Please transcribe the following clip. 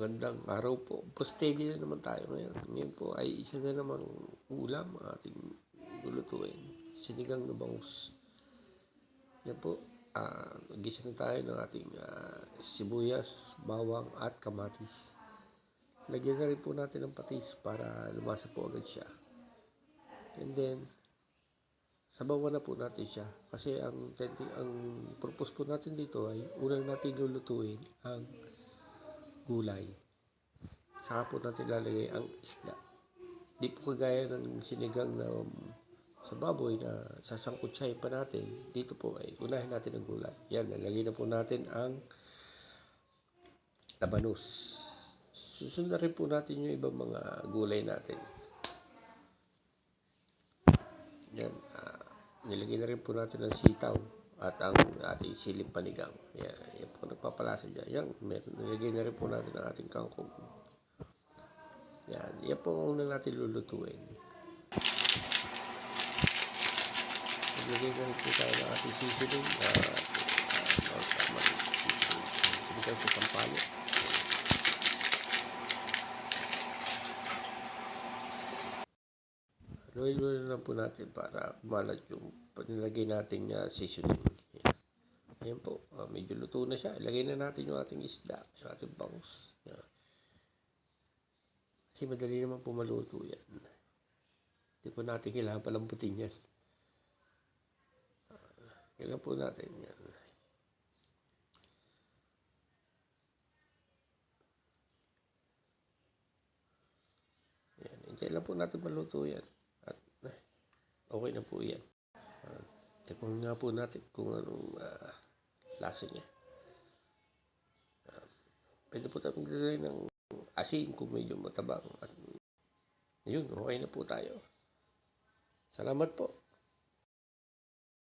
Magandang araw po. Steady na naman tayo ngayon. Ngayon po ay isa na namang ulam ang ating lulutuin. Sinigang na bangus. Yan po. ah gisa na tayo ng ating ah, sibuyas, bawang at kamatis. Lagyan na rin po natin ng patis para lumasa po agad siya. And then, sabawan na po natin siya. Kasi ang, ang purpose po natin dito ay unang natin lulutuin ang gulay. Saka po natin lalagay ang isda. Di po kagaya ng sinigang na um, sa baboy na sasangkutsahin pa natin. Dito po ay unahin natin ang gulay. Yan, lalagay na po natin ang labanos. Susunod na rin po natin yung ibang mga gulay natin. Yan, ah, nilagay na rin po natin ang sitaw at ang ating siling panigang. Yan, yan po nagpapalasa dyan. Yan, meron, nilagay na rin po natin ang ating kangkong. Yan, yan po ang una natin lulutuin. Nilagay na rin po tayo ng ating sisiling. Uh, uh, tama, sisiling sa sampalo. Luloy lang po natin para kumalat yung panilagay nating uh, seasoning. Yan. Ayan po, ah, medyo luto na siya. Ilagay na natin yung ating isda, yung ating bangus. Yan. Kasi madali naman po maluto yan. Hindi po natin kailangan palambutin yan. Ah, Kailangan po natin yan. Yan. Hintay lang po natin maluto yan. Ah, okay na po yan. Uh, Tikman nga po natin kung anong ah, lasa niya. Ah, pwede po tayo maglagay ng asin kung medyo matabang. At yun, okay na po tayo. Salamat po.